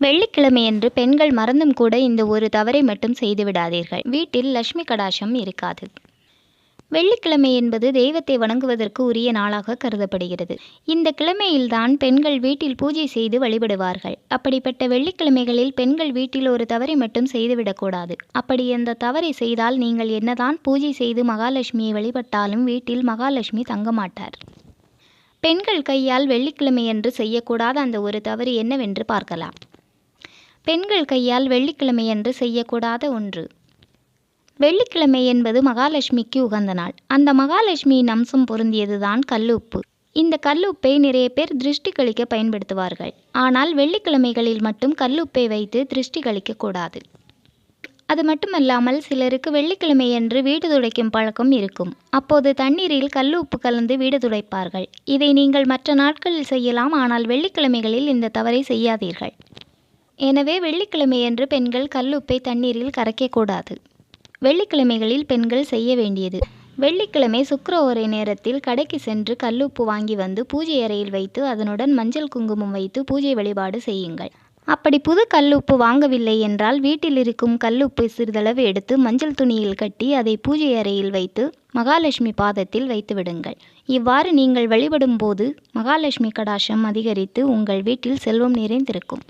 வெள்ளிக்கிழமையன்று பெண்கள் மறந்தும் கூட இந்த ஒரு தவறை மட்டும் செய்துவிடாதீர்கள். வீட்டில் லட்சுமி கடாசம் இருக்காது. வெள்ளிக்கிழமை என்பது தெய்வத்தை வணங்குவதற்கு உரிய நாளாக கருதப்படுகிறது. இந்த கிழமையில்தான் பெண்கள் வீட்டில் பூஜை செய்து வழிபடுவார்கள். அப்படிப்பட்ட வெள்ளிக்கிழமைகளில் பெண்கள் வீட்டில் ஒரு தவறை மட்டும் செய்துவிடக்கூடாது. அப்படி அந்த தவறை செய்தால் நீங்கள் என்னதான் பூஜை செய்து மகாலட்சுமியை வழிபட்டாலும் வீட்டில் மகாலட்சுமி தங்க மாட்டார் பெண்கள் கையால் வெள்ளிக்கிழமையன்று செய்யக்கூடாத அந்த ஒரு தவறு என்னவென்று பார்க்கலாம். பெண்கள் கையால் வெள்ளிக்கிழமையன்று செய்யக்கூடாத ஒன்று. வெள்ளிக்கிழமை என்பது மகாலட்சுமிக்கு உகந்த நாள். அந்த மகாலட்சுமியின் அம்சம் பொருந்தியதுதான் கல்லுப்பு. இந்த கல்லுப்பை நிறைய பேர் திருஷ்டி கழிக்க பயன்படுத்துவார்கள். ஆனால் வெள்ளிக்கிழமைகளில் மட்டும் கல்லுப்பை வைத்து திருஷ்டி கழிக்கக்கூடாது அது மட்டுமல்லாமல் சிலருக்கு வெள்ளிக்கிழமையன்று வீடு துடைக்கும் பழக்கம் இருக்கும். அப்போது தண்ணீரில் கல் உப்பு கலந்து வீடு துடைப்பார்கள். இதை நீங்கள் மற்ற நாட்களில் செய்யலாம் ஆனால் வெள்ளிக்கிழமைகளில் இந்த தவறை செய்யாதீர்கள். எனவே வெள்ளிக்கிழமையன்று பெண்கள் கல்லுப்பை தண்ணீரில் கரைக்கக்கூடாது வெள்ளிக்கிழமைகளில் பெண்கள் செய்ய வேண்டியது. வெள்ளிக்கிழமை சுக்கிரஹோரை நேரத்தில் கடைக்கு சென்று கல்லுப்பு வாங்கி வந்து பூஜை அறையில் வைத்து அதனுடன் மஞ்சள் குங்குமம் வைத்து பூஜை வழிபாடு செய்யுங்கள். அப்படி புது கல்லுப்பு வாங்கவில்லை என்றால் வீட்டில் இருக்கும் கல்லுப்பு சிறிதளவு எடுத்து மஞ்சள் துணியில் கட்டி அதை பூஜை அறையில் வைத்து மகாலட்சுமி பாதத்தில் வைத்து விடுங்கள். இவ்வாறு நீங்கள் வழிபடும் போது மகாலட்சுமி கடாசம் அதிகரித்து உங்கள் வீட்டில் செல்வம் நிறைந்திருக்கும்.